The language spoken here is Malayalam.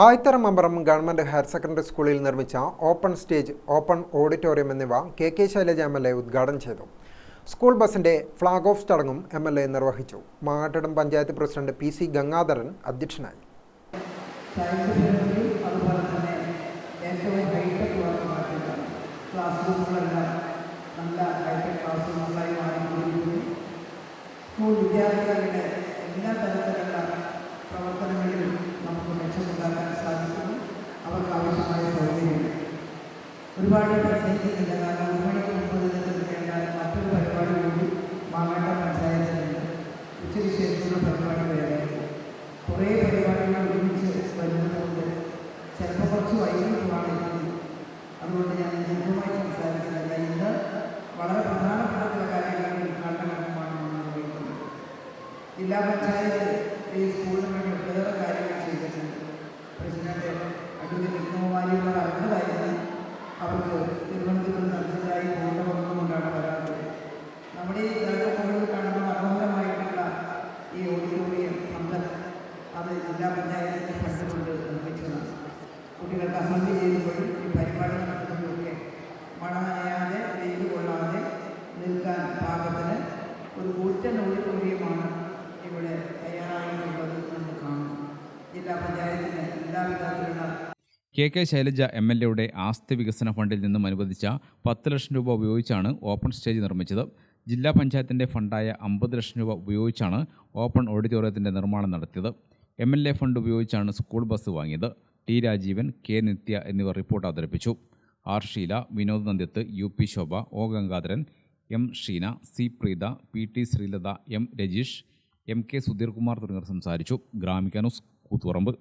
Ayithara Mambaram government higher secondary സ്കൂളിൽ നിർമ്മിച്ച ഓപ്പൺ സ്റ്റേജ് ഓപ്പൺ ഓഡിറ്റോറിയം എന്നിവ K K Shailaja M L A ഉദ്ഘാടനം ചെയ്തു. സ്കൂൾ ബസിന്റെ ഫ്ളാഗ് ഓഫ് ചടങ്ങും എം എൽ എ നിർവഹിച്ചു. Mangattidam panchayat president P C Gangadharan അധ്യക്ഷനായി. നല്ല ഹൈടെക് ക്ലാസ് സ്കൂൾ വിദ്യാർത്ഥികളുടെ ഒരുപാട് പ്രസംഗിക്കുന്നില്ല കാരണം ഒരു മണിക്ക് മുമ്പ് നിന്ന് തീർക്കേണ്ട മറ്റൊരു പരിപാടി കൂടി മാങ്ങാട്ട പഞ്ചായത്തിലുണ്ട്. ഉച്ചയ്ക്ക് ശേഷമുള്ള പരിപാടി വേറെ. കുറേ പരിപാടികൾ ഒരുമിച്ച് വരുന്നതുകൊണ്ട് ചിലപ്പോൾ കുറച്ച് വൈകിട്ടുമാണ് അതുകൊണ്ട് ഞാൻ ദീർഘമായി സംസാരിക്കുന്നില്ല. ഇന്ന് വളരെ പ്രധാനപ്പെട്ട ചില കാര്യങ്ങൾ ഉദ്ഘാടനമാണ് നിർവഹിക്കുന്നത് ജില്ലാ പഞ്ചായത്ത് ഈ സ്കൂളിന് വേണ്ടി ഒട്ടേറെ കാര്യങ്ങൾ ചെയ്തിട്ടുണ്ട്. പ്രസിഡന്റ് അഡ്വക്കേറ്റ് അത് ജില്ലാ പഞ്ചായത്തിന്റെ ഫണ്ട് കൊണ്ട് നിർമ്മിച്ചതാണ് കുട്ടികൾക്ക് അസംബ്ലി ചെയ്യുമ്പോഴും ഈ പരിപാടി നടത്തുമ്പോഴൊക്കെ മഴ നനയാതെ വെയിൽ കൊള്ളാതെ നിൽക്കാൻ പാകത്തിന് ഒരു കൂറ്റൻ ഓഡിറ്റോറിയമാണ് ഇവിടെ തയ്യാറായിട്ടുള്ളത് എന്ന് കാണുന്നു. ജില്ലാ പഞ്ചായത്തിന് എല്ലാവിധത്തിലുള്ള K K Shailaja M L എയുടെ ആസ്തി വികസന ഫണ്ടിൽ നിന്നും അനുവദിച്ച പത്ത് ലക്ഷം രൂപ ഉപയോഗിച്ചാണ് ഓപ്പൺ സ്റ്റേജ് നിർമ്മിച്ചത്. ജില്ലാ പഞ്ചായത്തിന്റെ ഫണ്ടായ അമ്പത് ലക്ഷം രൂപ ഉപയോഗിച്ചാണ് ഓപ്പൺ ഓഡിറ്റോറിയത്തിന്റെ നിർമ്മാണം നടത്തിയത്. എം എൽ എ ഫണ്ട് ഉപയോഗിച്ചാണ് സ്കൂൾ ബസ് വാങ്ങിയത്. ടി രാജീവൻ കെ നിത്യ എന്നിവർ റിപ്പോർട്ട് അവതരിപ്പിച്ചു. R Sheela Vinod Nandyath U P Shobha O Gangadharan M Sheena C Preetha P T Sreelatha M Rajeesh M K Sudheerkumar തുടങ്ങിയവർ സംസാരിച്ചു. ഗ്രാമിക ന്യൂസ് കൂത്തുപറമ്പ്.